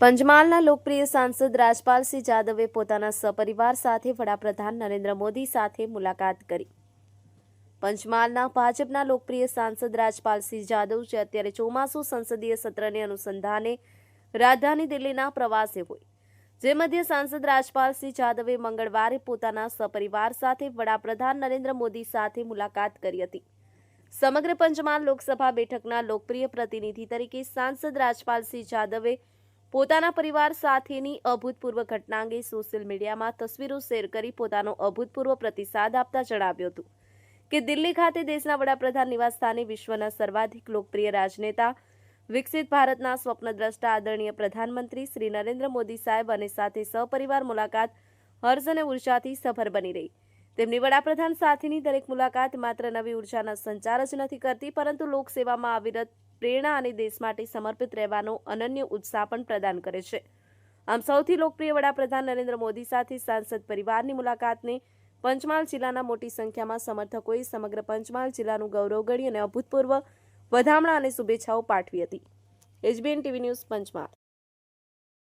પંચમહાલના લોકપ્રિય સાંસદ રાજપાલસિંહ જાદવે પોતાના સપરિવાર સાથે વડાપ્રધાન નરેન્દ્ર મોદી સાથે મુલાકાત કરી. પંચમહાલના ભાજપના લોકપ્રિય સાંસદ રાજપાલસિંહ જાદવ જે અત્યારે ચોમાસુ સંસદીય સત્રને અનુસંધાને રાજધાની દિલ્હીના પ્રવાસે હોય. જે મધ્ય સાંસદ રાજપાલસિંહ જાદવે મંગળવારે પોતાના સપરિવાર સાથે વડાપ્રધાન નરેન્દ્ર મોદી સાથે મુલાકાત કરી હતી. સમગ્ર પંચમહાલ લોકસભા બેઠકના લોકપ્રિય પ્રતિનિધિ તરીકે સાંસદ રાજપાલસિંહ જાદવે પોતાના પરિવાર સાથેની અભૂતપૂર્વ ઘટના અંગે સોશિયલ મીડિયામાં તસવીરો શેર કરી પોતાનો અભૂતપૂર્વ પ્રતિસાદ આપતા જણાવ્યું હતું કે દિલ્હી ખાતે દેશના વડાપ્રધાન નિવાસસ્થાને વિશ્વના સર્વાધિક લોકપ્રિય રાજનેતા, વિકસિત ભારતના સ્વપ્નદ્રષ્ટા આદરણીય પ્રધાનમંત્રી શ્રી નરેન્દ્ર મોદી સાહેબ અને સાથે સહપરિવાર મુલાકાત હર્ષ અને ઉર્જાથી સભર બની રહી. તેમની વડાપ્રધાન સાથેની દરેક મુલાકાત માત્ર નવી ઉર્જાના સંચાર જ નથી કરતી, પરંતુ લોકસેવામાં અવિરત પ્રેરણા અને દેશ માટે સમર્પિત રહેવાનો અનન્ય ઉત્સાહ પણ પ્રદાન કરે છે. આમ સૌથી લોકપ્રિય વડાપ્રધાન નરેન્દ્ર મોદી સાથે સાંસદ પરિવારની મુલાકાતને પંચમહાલ જિલ્લાના મોટી સંખ્યામાં સમર્થકોએ સમગ્ર પંચમહાલ જિલ્લાનું ગૌરવ ગણી અને અભૂતપૂર્વ વધામણા અને શુભેચ્છાઓ પાઠવી હતી. HBN TV news Panchmahal.